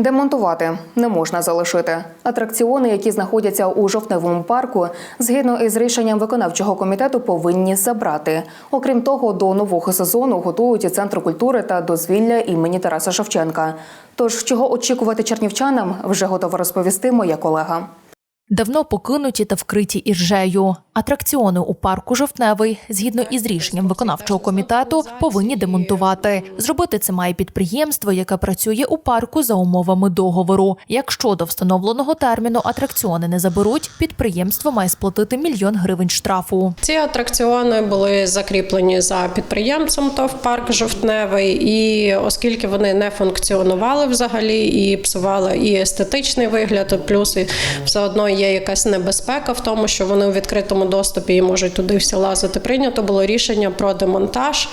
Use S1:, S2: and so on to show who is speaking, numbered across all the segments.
S1: Демонтувати не можна залишити. Атракціони, які знаходяться у жовтневому парку, згідно із рішенням виконавчого комітету, повинні забрати. Окрім того, до нового сезону готують і центр культури та дозвілля імені Тараса Шевченка. Тож, чого очікувати чернівчанам, вже готова розповісти моя колега.
S2: Давно покинуті та вкриті іржею. Атракціони у парку Жовтневий, згідно із рішенням виконавчого комітету, повинні демонтувати. Зробити це має підприємство, яке працює у парку за умовами договору. Якщо до встановленого терміну атракціони не заберуть, підприємство має сплатити мільйон гривень штрафу.
S3: Ці атракціони були закріплені за підприємцем ТОВ парк Жовтневий, і оскільки вони не функціонували взагалі і псували і естетичний вигляд, плюс і все одно є якась небезпека в тому, що вони у відкритому доступі і можуть туди всі лазити. Прийнято було рішення про демонтаж,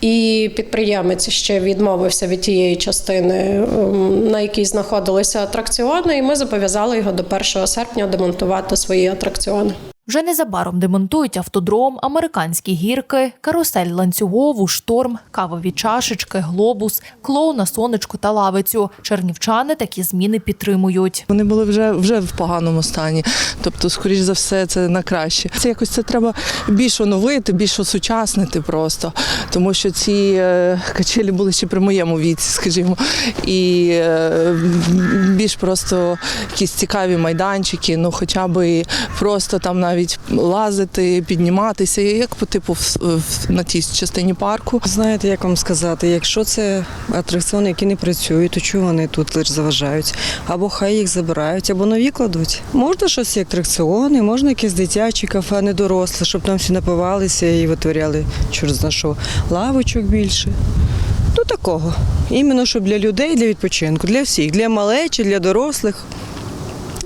S3: і підприємець ще відмовився від тієї частини, ем, на якій знаходилися атракціони, і ми зобов'язали його до 1 серпня демонтувати свої атракціони.
S2: Вже незабаром демонтують автодром, американські гірки, карусель ланцюгову, шторм, кавові чашечки, глобус, клоуна, сонечко та лавицю. Чернівчани такі зміни підтримують.
S4: Вони були вже вже в поганому стані. Тобто, скоріш за все, це на краще. Це якось це треба більш оновити, більш осучаснити просто. Тому що ці е, качелі були ще при моєму віці, скажімо. І е, більш просто якісь цікаві майданчики, ну хоча б просто там навіть лазити, підніматися, як по типу на тій частині парку.
S5: Знаєте, як вам сказати, якщо це атракціони, які не працюють, то чого вони тут лише заважають? Або хай їх забирають, або нові кладуть. Можна щось як атракціони, можна якісь дитячі кафе, не доросле, щоб там всі напивалися і витворяли чорт що, лавочок більше. Ну такого. Іменно щоб для людей, для відпочинку, для всіх, для малечі, для дорослих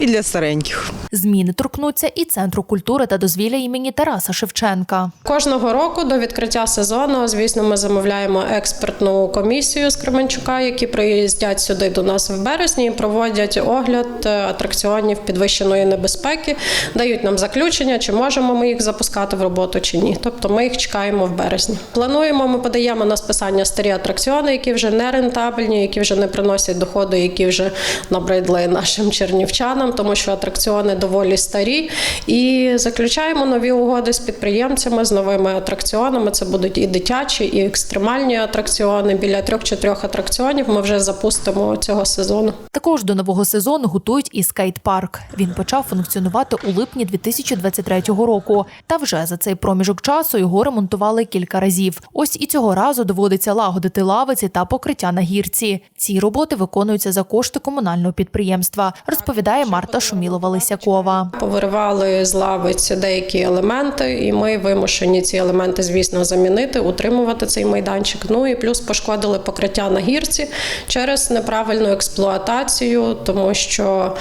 S5: і для стареньких.
S2: Зміни торкнуться і центру культури та дозвілля імені Тараса Шевченка.
S3: Кожного року до відкриття сезону, звісно, ми замовляємо експертну комісію з Кременчука, які приїздять сюди до нас в березні і проводять огляд е, атракціонів підвищеної небезпеки, дають нам заключення, чи можемо ми їх запускати в роботу чи ні. Тобто ми їх чекаємо в березні. Плануємо, ми подаємо на списання старі атракціони, які вже не рентабельні, які вже не приносять доходу, які вже набридли нашим чернівчанам, тому що атракціони доволі старі. І заключаємо нові угоди з підприємцями з новими атракціонами. Це будуть і дитячі, і екстремальні атракціони. Біля трьох-чотирьох атракціонів ми вже запустимо цього сезону.
S2: Також до нового сезону готують і скейт-парк. Він почав функціонувати у липні 2023 року. Та вже за цей проміжок часу його ремонтували кілька разів. Ось і цього разу доводиться лагодити лавиці та покриття на гірці. Ці роботи виконуються за кошти комунального підприємства, розповідає Марта Шумілова-Лисякова.
S3: Повиривали з лавиць деякі елементи, і ми вимушені ці елементи, звісно, замінити, утримувати цей майданчик. Ну і плюс пошкодили покриття на гірці через неправильну експлуатацію, тому що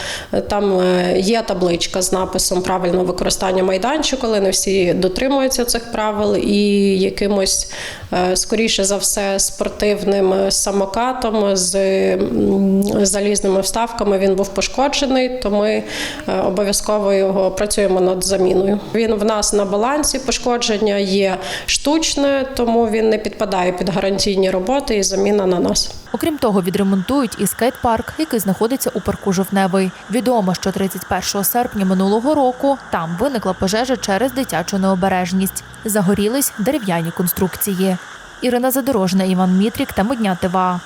S3: там е, є табличка з написом правильного використання майданчику, але не всі дотримуються цих правил, і якимось е, скоріше за все спортивним самокатом з залізними вставками він був пошкоджений, то ми е, обов'язково його працюємо над заміною. Він в нас на балансі пошкодження є штучне, тому він не підпадає під гарантійні роботи і заміна на нас.
S2: Окрім того, відремонтують і скейт-парк, який знаходиться у парку Жовтневий. Відомо, що 31 серпня минулого року там виникла пожежа через дитячу необережність. Загорілись дерев'яні конструкції. Ірина Задорожна, Іван Мітрік та Медня ТВА.